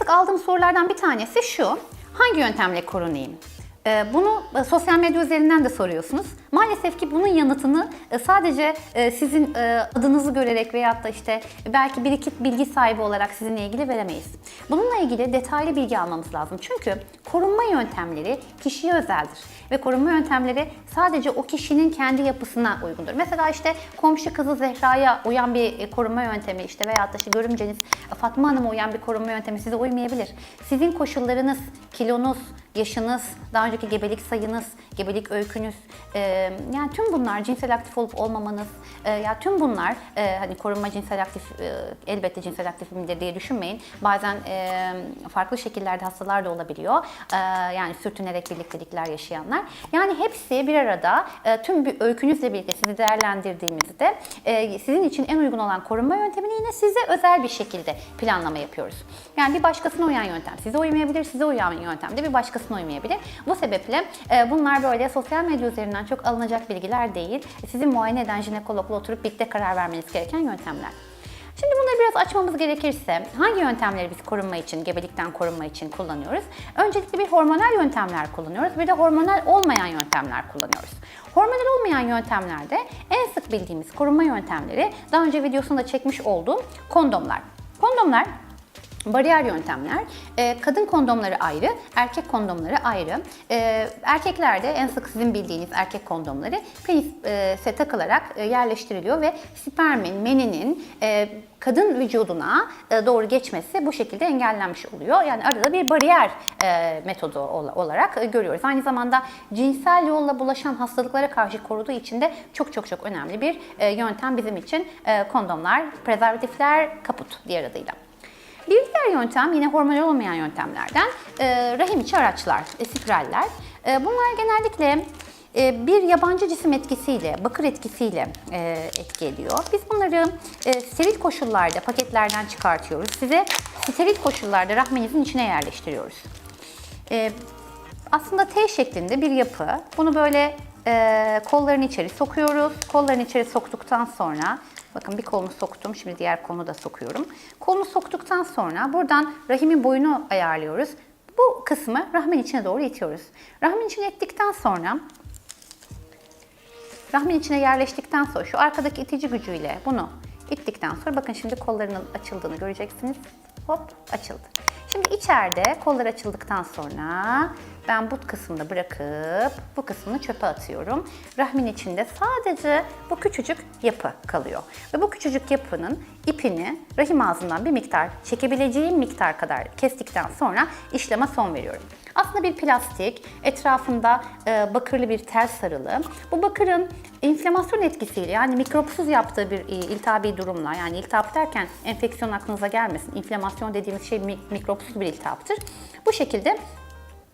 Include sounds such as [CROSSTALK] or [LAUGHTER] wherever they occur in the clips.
sık aldığım sorulardan bir tanesi şu. Hangi yöntemle korunayım? Ee, Bunu e, sosyal medya üzerinden de soruyorsunuz. Maalesef ki bunun yanıtını e, sadece e, sizin adınızı görerek veyahut da işte belki bir iki bilgi sahibi olarak sizinle ilgili veremeyiz. Bununla ilgili detaylı bilgi almamız lazım. Çünkü korunma yöntemleri kişiye özeldir ve korunma yöntemleri sadece o kişinin kendi yapısına uygundur. Mesela işte komşu kızı Zehra'ya uyan bir e, korunma yöntemi işte veyahut da işte görümceniz Fatma Hanım'a uyan bir korunma yöntemi size uymayabilir. Sizin koşullarınız, kilonuz, yaşınız, daha önceki gebelik sayınız, gebelik öykünüz, e, yani tüm bunlar cinsel aktif olup olmamanız, e, ya tüm bunlar e, hani korunma cinsel aktif e, elbette cinsel aktifimdir diye düşünmeyin. Bazen e, farklı şekillerde hastalar da olabiliyor. E, yani sürtünerek birliktelikler yaşayanlar. Yani hepsi bir arada e, tüm bir öykünüzle birlikte sizi değerlendirdiğimizde e, sizin için en uygun olan korunma yöntemini yine size özel bir şekilde planlama yapıyoruz. Yani bir başkasına uyan yöntem size uymayabilir, size uyan yöntem de bir başkasına uymayabilir. Bu sebeple e, bunlar böyle sosyal medya üzerinden çok alınacak bilgiler değil. Sizi muayene eden jinekologla oturup birlikte karar vermeniz gereken yöntemler. Şimdi bunları biraz açmamız gerekirse hangi yöntemleri biz korunma için, gebelikten korunma için kullanıyoruz? Öncelikle bir hormonal yöntemler kullanıyoruz, bir de hormonal olmayan yöntemler kullanıyoruz. Hormonal olmayan yöntemlerde en sık bildiğimiz korunma yöntemleri daha önce videosunda çekmiş olduğum kondomlar. Kondomlar Bariyer yöntemler, e, kadın kondomları ayrı, erkek kondomları ayrı. E, erkeklerde en sık sizin bildiğiniz erkek kondomları penise takılarak e, yerleştiriliyor ve spermin, meninin kadın vücuduna doğru geçmesi bu şekilde engellenmiş oluyor. Yani arada bir bariyer metodu ol- olarak görüyoruz. Aynı zamanda cinsel yolla bulaşan hastalıklara karşı koruduğu için de çok çok çok önemli bir yöntem bizim için kondomlar, prezervatifler, kaput diğer adıyla. Bir diğer yöntem yine hormonal olmayan yöntemlerden e, rahim içi araçlar, e, spiraller. E, bunlar genellikle e, bir yabancı cisim etkisiyle, bakır etkisiyle e, etki ediyor. Biz bunları e, steril koşullarda paketlerden çıkartıyoruz. Size steril koşullarda rahminizin içine yerleştiriyoruz. Aslında T şeklinde bir yapı. Bunu böyle kolların içeri sokuyoruz. Kolların içeri soktuktan sonra Bakın bir kolunu soktum, şimdi diğer kolunu da sokuyorum. Kolunu soktuktan sonra buradan rahimin boyunu ayarlıyoruz. Bu kısmı rahmin içine doğru itiyoruz. Rahmin içine ettikten sonra rahmin içine yerleştikten sonra şu arkadaki itici gücüyle bunu ittikten sonra bakın şimdi kollarının açıldığını göreceksiniz. Hop açıldı. Şimdi içeride kollar açıldıktan sonra ben bu kısmını bırakıp bu kısmını çöpe atıyorum. Rahmin içinde sadece bu küçücük yapı kalıyor. Ve bu küçücük yapının ipini rahim ağzından bir miktar çekebileceğim miktar kadar kestikten sonra işleme son veriyorum. Aslında bir plastik, etrafında e, bakırlı bir tel sarılı. Bu bakırın inflamasyon etkisiyle yani mikropsuz yaptığı bir e, iltihabi durumla yani iltihap derken enfeksiyon aklınıza gelmesin. İnflamasyon dediğimiz şey mi- mikropsuz bir iltihaptır. Bu şekilde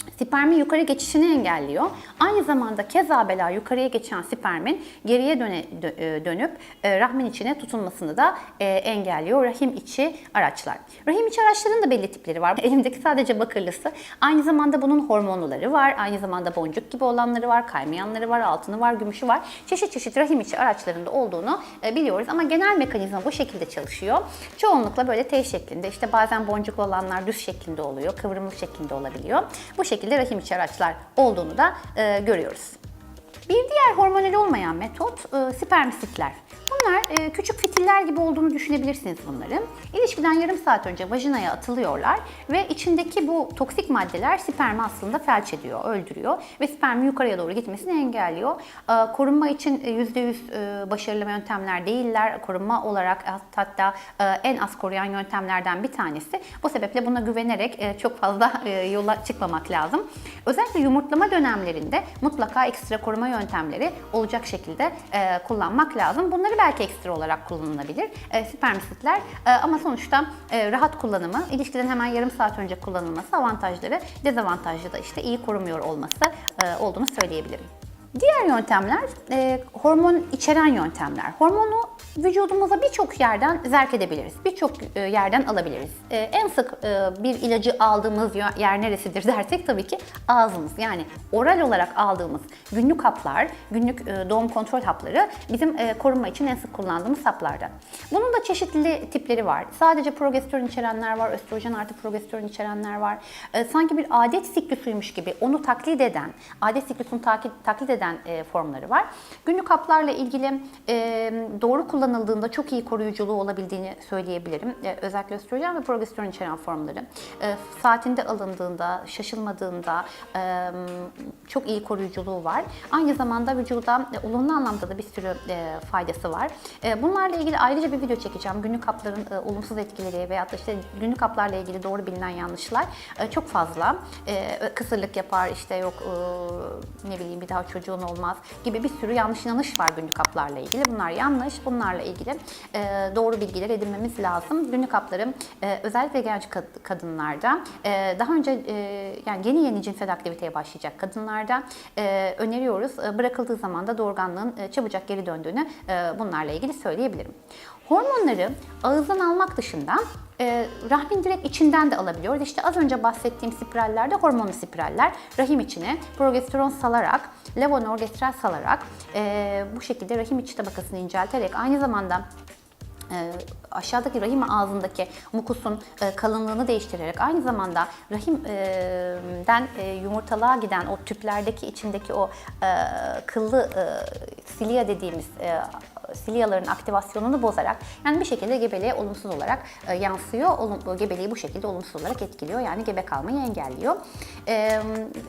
spermin yukarı geçişini engelliyor. Aynı zamanda keza bela yukarıya geçen spermin geriye döne, dö- e, dönüp e, rahmin içine tutunmasını da e, engelliyor. Rahim içi araçlar. Rahim içi araçların da belli tipleri var. [LAUGHS] Elimdeki sadece bakırlısı. Aynı zamanda bunun hormonluları var. Aynı zamanda boncuk gibi olanları var. Kaymayanları var. Altını var. Gümüşü var. Çeşit çeşit rahim içi araçlarında olduğunu e, biliyoruz. Ama genel mekanizma bu şekilde çalışıyor. Çoğunlukla böyle T şeklinde. işte bazen boncuklu olanlar düz şeklinde oluyor. Kıvrımlı şeklinde olabiliyor. Bu şekilde rahim içi araçlar olduğunu da e, görüyoruz. Bir diğer hormonal olmayan metot e, spermisitler. Bunlar e, küçük fitiller gibi olduğunu düşünebilirsiniz bunların. İlişkiden yarım saat önce vajinaya atılıyorlar ve içindeki bu toksik maddeler spermi aslında felç ediyor, öldürüyor ve spermin yukarıya doğru gitmesini engelliyor. E, korunma için e, %100 e, başarılı yöntemler değiller. Korunma olarak hatta e, en az koruyan yöntemlerden bir tanesi. Bu sebeple buna güvenerek e, çok fazla e, yola çıkmamak lazım. Özellikle yumurtlama dönemlerinde mutlaka ekstra koruma yöntemleri olacak şekilde e, kullanmak lazım. Bunları belki ekstra olarak kullanılabilir. E, spermisitler e, ama sonuçta e, rahat kullanımı, ilişkiden hemen yarım saat önce kullanılması avantajları, dezavantajlı da işte iyi korumuyor olması e, olduğunu söyleyebilirim. Diğer yöntemler e, hormon içeren yöntemler. Hormonu vücudumuza birçok yerden zerk edebiliriz. Birçok e, yerden alabiliriz. E, en sık e, bir ilacı aldığımız yer- neresidir [LAUGHS] dersek tabii ki ağzımız. Yani oral olarak aldığımız günlük haplar, günlük doğum kontrol hapları bizim korunma için en sık kullandığımız haplardan. Bunun da çeşitli tipleri var. Sadece progesteron içerenler var, östrojen artı progesteron içerenler var. Sanki bir adet siklusuymuş gibi onu taklit eden, adet siklusunu taklit, taklit eden formları var. Günlük haplarla ilgili doğru kullanıldığında çok iyi koruyuculuğu olabildiğini söyleyebilirim. E, özellikle östrojen ve progesteron içeren formları. E, saatinde alındığında, şaşılmadığında e, çok iyi koruyuculuğu var. Aynı zamanda vücuda e, olumlu anlamda da bir sürü e, faydası var. E, bunlarla ilgili ayrıca bir video çekeceğim. Günlük hapların e, olumsuz etkileri veyahut da işte günlük haplarla ilgili doğru bilinen yanlışlar e, çok fazla. E, kısırlık yapar, işte yok e, ne bileyim bir daha çocuğun olmaz gibi bir sürü yanlış inanış var günlük haplarla ilgili. Bunlar yanlış. Bunlarla ilgili e, doğru bilgiler edinmemiz lazım. Günlük hapları e, özellikle genç kad- kadınlarda e, daha önce e, yani yeni yeni cinsel aktiviteye başlayacak kadınlarda e, öneriyoruz. E, bırakıldığı zaman da doğurganlığın e, çabucak geri döndüğünü e, bunlarla ilgili söyleyebilirim. Hormonları ağızdan almak dışında e, rahmin direkt içinden de alabiliyoruz. İşte az önce bahsettiğim spirallerde hormonlu spiraller rahim içine progesteron salarak, levonorgestrel salarak e, bu şekilde rahim içi tabakasını incelterek aynı zamanda e, aşağıdaki rahim ağzındaki mukusun e, kalınlığını değiştirerek aynı zamanda rahimden e, yumurtalığa giden o tüplerdeki içindeki o e, kıllı e, silya dediğimiz e, silyaların aktivasyonunu bozarak yani bir şekilde gebeliğe olumsuz olarak e, yansıyor. Olum, gebeliği bu şekilde olumsuz olarak etkiliyor. Yani gebe kalmayı engelliyor. E,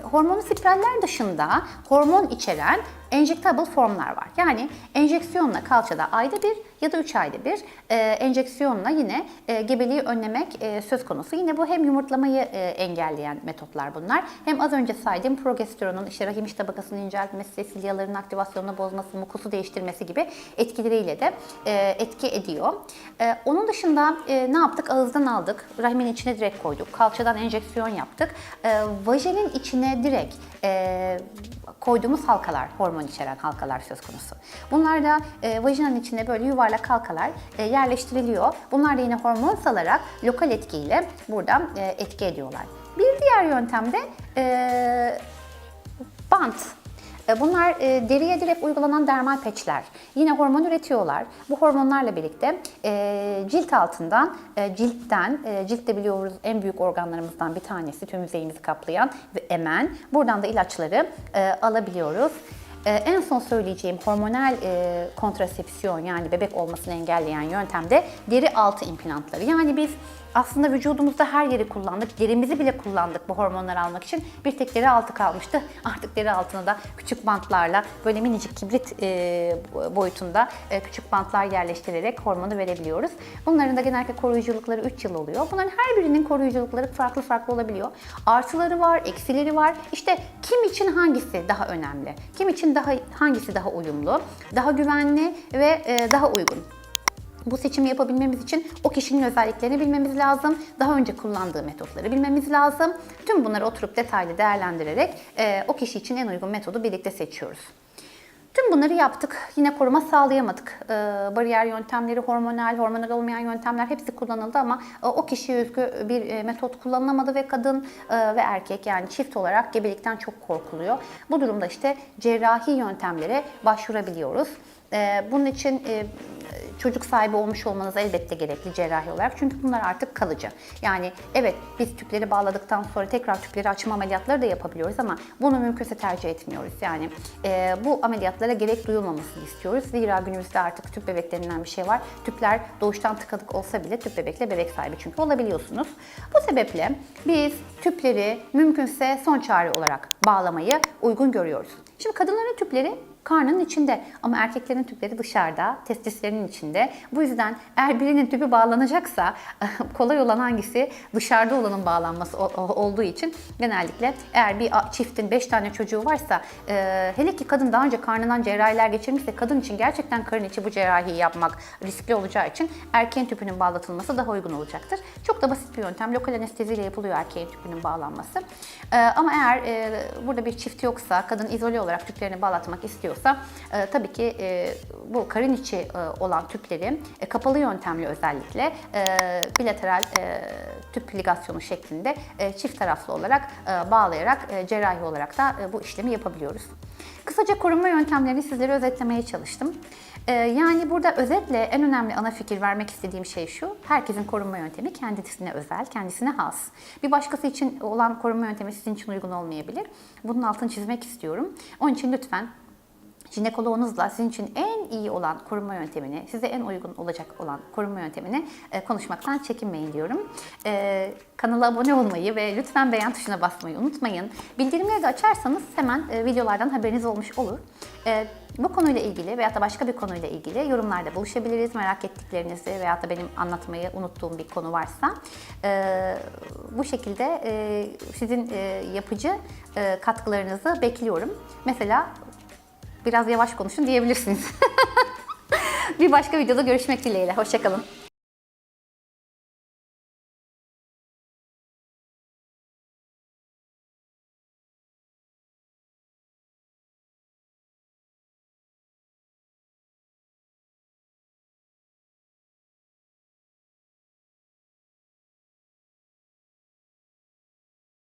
hormonlu spiraller dışında hormon içeren enjectable formlar var. Yani enjeksiyonla kalçada ayda bir ya da 3 ayda bir e, enjeksiyonla yine e, gebeliği önlemek e, söz konusu. Yine bu hem yumurtlamayı e, engelleyen metotlar bunlar. Hem az önce saydığım progesteronun işte rahim iç tabakasını inceltmesi, silyaların aktivasyonunu bozması, mukusu değiştirmesi gibi etkileriyle de e, etki ediyor. E, onun dışında e, ne yaptık? Ağızdan aldık, rahimin içine direkt koyduk, kalçadan enjeksiyon yaptık. E, vajenin içine direkt e, koyduğumuz halkalar, hormon içeren halkalar söz konusu. Bunlar da e, vajinanın içine böyle yuvarlak halkalar e, yerleştiriliyor. Bunlar da yine hormon salarak lokal etkiyle buradan e, etki ediyorlar. Bir diğer yöntem de e, bant. E, Bunlar e, deriye direkt uygulanan dermal peçler. Yine hormon üretiyorlar. Bu hormonlarla birlikte e, cilt altından, e, ciltten, e, cilt de biliyoruz en büyük organlarımızdan bir tanesi, tüm yüzeyimizi kaplayan ve emen. Buradan da ilaçları e, alabiliyoruz. E, en son söyleyeceğim hormonal e, kontrasepsiyon yani bebek olmasını engelleyen yöntem de deri altı implantları. Yani biz aslında vücudumuzda her yeri kullandık. Derimizi bile kullandık bu hormonları almak için. Bir tek deri altı kalmıştı. [LAUGHS] Artık deri altına da küçük bantlarla böyle minicik kibrit e, boyutunda e, küçük bantlar yerleştirerek hormonu verebiliyoruz. Bunların da genellikle koruyuculukları 3 yıl oluyor. Bunların her birinin koruyuculukları farklı farklı olabiliyor. Artıları var, eksileri var. İşte kim için hangisi daha önemli? Kim için daha hangisi daha uyumlu, daha güvenli ve e, daha uygun? Bu seçimi yapabilmemiz için o kişinin özelliklerini bilmemiz lazım. Daha önce kullandığı metotları bilmemiz lazım. Tüm bunları oturup detaylı değerlendirerek e, o kişi için en uygun metodu birlikte seçiyoruz. Tüm bunları yaptık. Yine koruma sağlayamadık. E, bariyer yöntemleri, hormonal, hormonal olmayan yöntemler hepsi kullanıldı ama e, o kişiye özgü bir e, metot kullanılamadı ve kadın e, ve erkek yani çift olarak gebelikten çok korkuluyor. Bu durumda işte cerrahi yöntemlere başvurabiliyoruz. E, bunun için e, çocuk sahibi olmuş olmanız elbette gerekli cerrahi olarak. Çünkü bunlar artık kalıcı. Yani evet biz tüpleri bağladıktan sonra tekrar tüpleri açma ameliyatları da yapabiliyoruz ama bunu mümkünse tercih etmiyoruz. Yani e, bu ameliyatlara gerek duyulmamasını istiyoruz. Zira günümüzde artık tüp bebek denilen bir şey var. Tüpler doğuştan tıkadık olsa bile tüp bebekle bebek sahibi çünkü olabiliyorsunuz. Bu sebeple biz tüpleri mümkünse son çare olarak bağlamayı uygun görüyoruz. Şimdi kadınların tüpleri karnının içinde ama erkeklerin tüpleri dışarıda, testislerinin içinde. Bu yüzden eğer birinin tüpü bağlanacaksa [LAUGHS] kolay olan hangisi? Dışarıda olanın bağlanması olduğu için genellikle eğer bir çiftin 5 tane çocuğu varsa e, hele ki kadın daha önce karnından cerrahiler geçirmişse kadın için gerçekten karın içi bu cerrahiyi yapmak riskli olacağı için erkeğin tüpünün bağlatılması daha uygun olacaktır. Çok da basit bir yöntem. Lokal anesteziyle yapılıyor erkeğin tüpünün bağlanması. E, ama eğer e, burada bir çift yoksa, kadın izole olarak tüplerini bağlatmak istiyorsa e, tabii ki e, bu karın içi e, olan tüpleri e, kapalı yöntemli özellikle e, bilateral e, tüp ligasyonu şeklinde e, çift taraflı olarak e, bağlayarak e, cerrahi olarak da e, bu işlemi yapabiliyoruz. Kısaca korunma yöntemlerini sizlere özetlemeye çalıştım. E, yani burada özetle en önemli ana fikir vermek istediğim şey şu. Herkesin korunma yöntemi kendisine özel, kendisine has. Bir başkası için olan korunma yöntemi sizin için uygun olmayabilir. Bunun altını çizmek istiyorum. Onun için lütfen jinekoloğunuzla sizin için en iyi olan korunma yöntemini, size en uygun olacak olan korunma yöntemini e, konuşmaktan çekinmeyin diyorum. E, kanala abone olmayı ve lütfen beğen tuşuna basmayı unutmayın. Bildirimleri de açarsanız hemen e, videolardan haberiniz olmuş olur. Bu konuyla ilgili veyahut da başka bir konuyla ilgili yorumlarda buluşabiliriz. Merak ettiklerinizi veyahut da benim anlatmayı unuttuğum bir konu varsa. Bu şekilde sizin yapıcı katkılarınızı bekliyorum. Mesela biraz yavaş konuşun diyebilirsiniz. [LAUGHS] bir başka videoda görüşmek dileğiyle. Hoşçakalın.